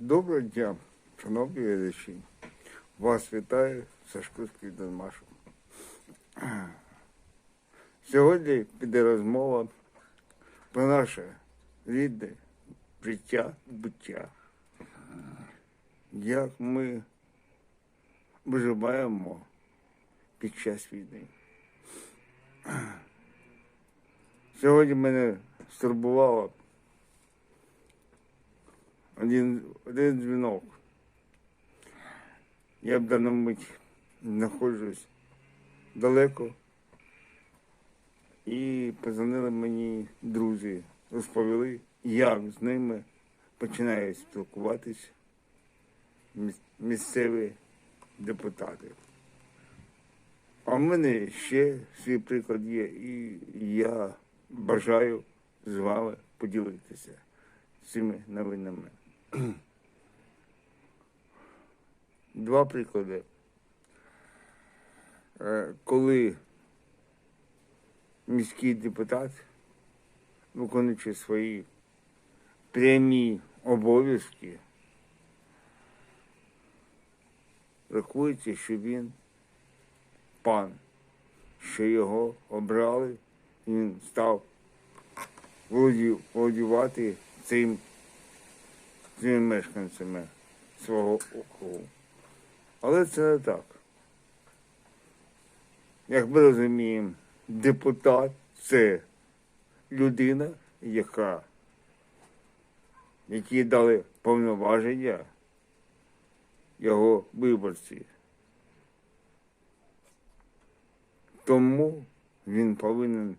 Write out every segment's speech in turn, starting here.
Доброго дня, шановні глядачі. Вас вітає Сашковський Донмашу. Сьогодні піде розмова про наше рідне життя, буття. Як ми виживаємо під час війни. Сьогодні мене стурбувало один, один дзвінок. Я в дану мить знаходжусь далеко. І позвонили мені друзі, розповіли, як з ними починають спілкуватись місцеві депутати. А в мене ще свій приклад є, і я бажаю з вами поділитися цими новинами. Два приклади. Е, Коли міський депутат, виконуючи свої прямі обов'язки, рахується, що він пан, що його обрали, він став володювати цим цими мешканцями свого округу. Але це не так. Як ми розуміємо, депутат це людина, яка які дали повноваження його виборці. Тому він повинен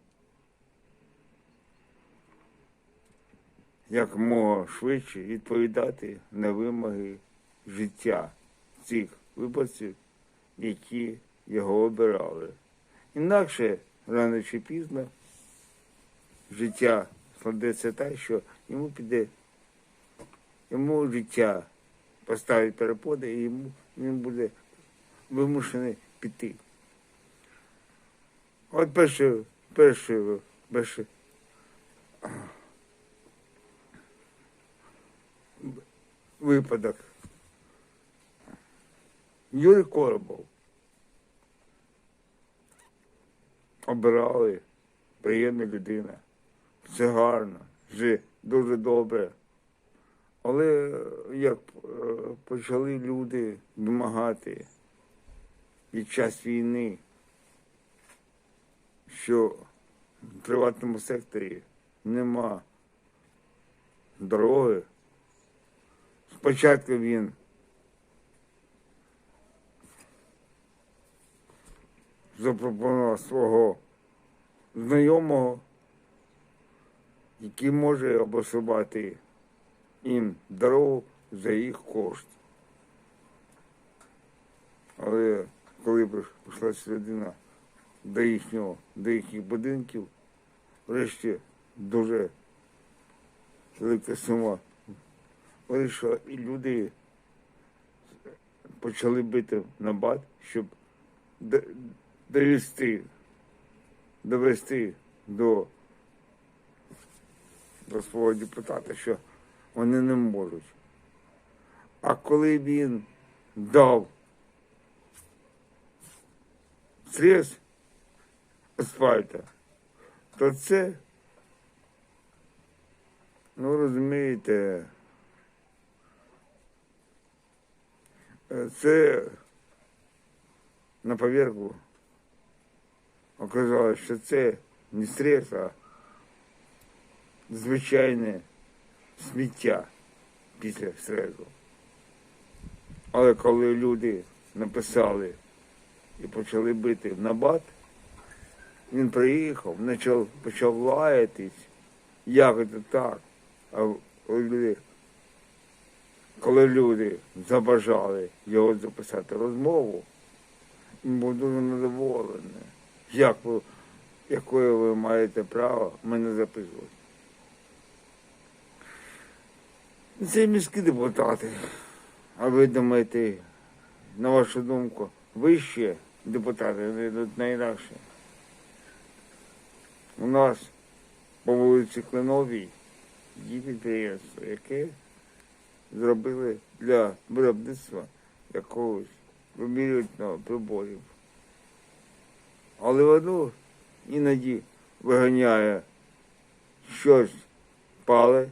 якомога швидше відповідати на вимоги життя цих виборців, які його обирали. Інакше рано чи пізно життя складеться так, що йому піде, йому життя поставить переподи, і йому він буде вимушений піти. От перший, перший, перший випадок. Юрій Коробов. Обирали, приємна людина. Все гарно, вже дуже добре. Але як е, почали люди вимагати під час війни, що в приватному секторі нема дороги, Спочатку він запропонував свого знайомого, який може облаштувати їм дорогу за їх кошт. Але коли прийшла людина до їхнього, до їхніх будинків, врешті дуже велика сума вийшла, і люди почали бити на бат, щоб довести, довести до, до свого депутата, що вони не можуть. А коли він дав срез асфальта, то це, ну розумієте, це на поверху оказалось, що це не стрес, а звичайне сміття після стресу. Але коли люди написали і почали бити в набат, він приїхав, почав лаятись, як це так. А люди коли люди забажали його записати розмову, він був дуже незадоволений. Як ви, якою ви маєте право мене записувати? Це міські депутати. А ви думаєте, на вашу думку, вищі депутати не йдуть на? У нас по вулиці Кленовій є підприємство, яке зробили для виробництва якогось вимірювального приборів. Але воно іноді виганяє щось пале,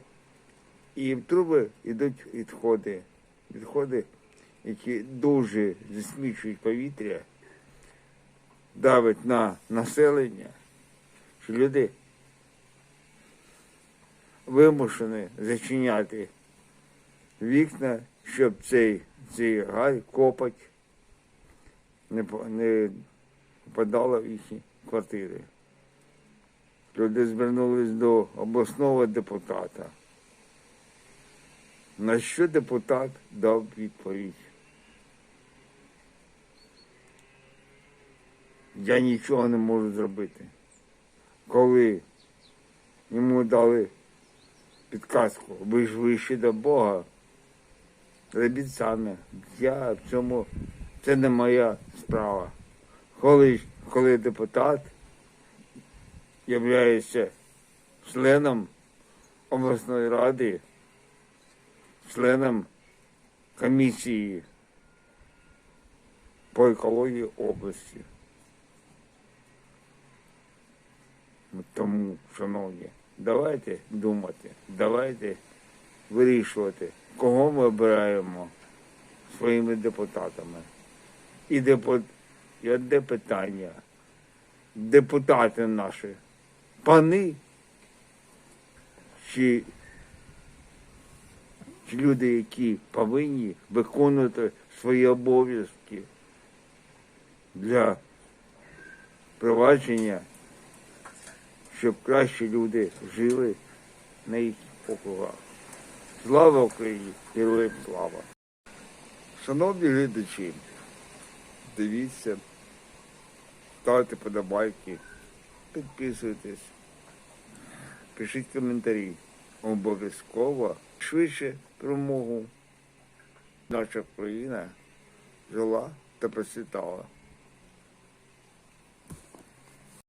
і в труби йдуть відходи. Відходи, які дуже засмічують повітря, давить на населення, що люди вимушені зачиняти вікна, щоб цей, цей гай копать не, не попадало в їхні квартири. Люди звернулись до обласного депутата. На що депутат дав відповідь? Я нічого не можу зробити. Коли йому дали підказку, ви ж вище до Бога, робіть самі. Я в цьому, це не моя справа. Коли, коли депутат являється членом обласної ради, членом комісії по екології області. Тому, шановні, давайте думати, давайте вирішувати, кого ми обираємо своїми депутатами. І, депо... і одне питання. Депутати наші, пани чи люди, які повинні виконувати свої обов'язки для провадження, щоб краще люди жили на їх округах. Слава Україні! Героям слава! Шановні глядачі, дивіться, ставте подобайки, підписуйтесь, пишіть коментарі. Обов'язково швидше перемогу наша країна жила та процвітала.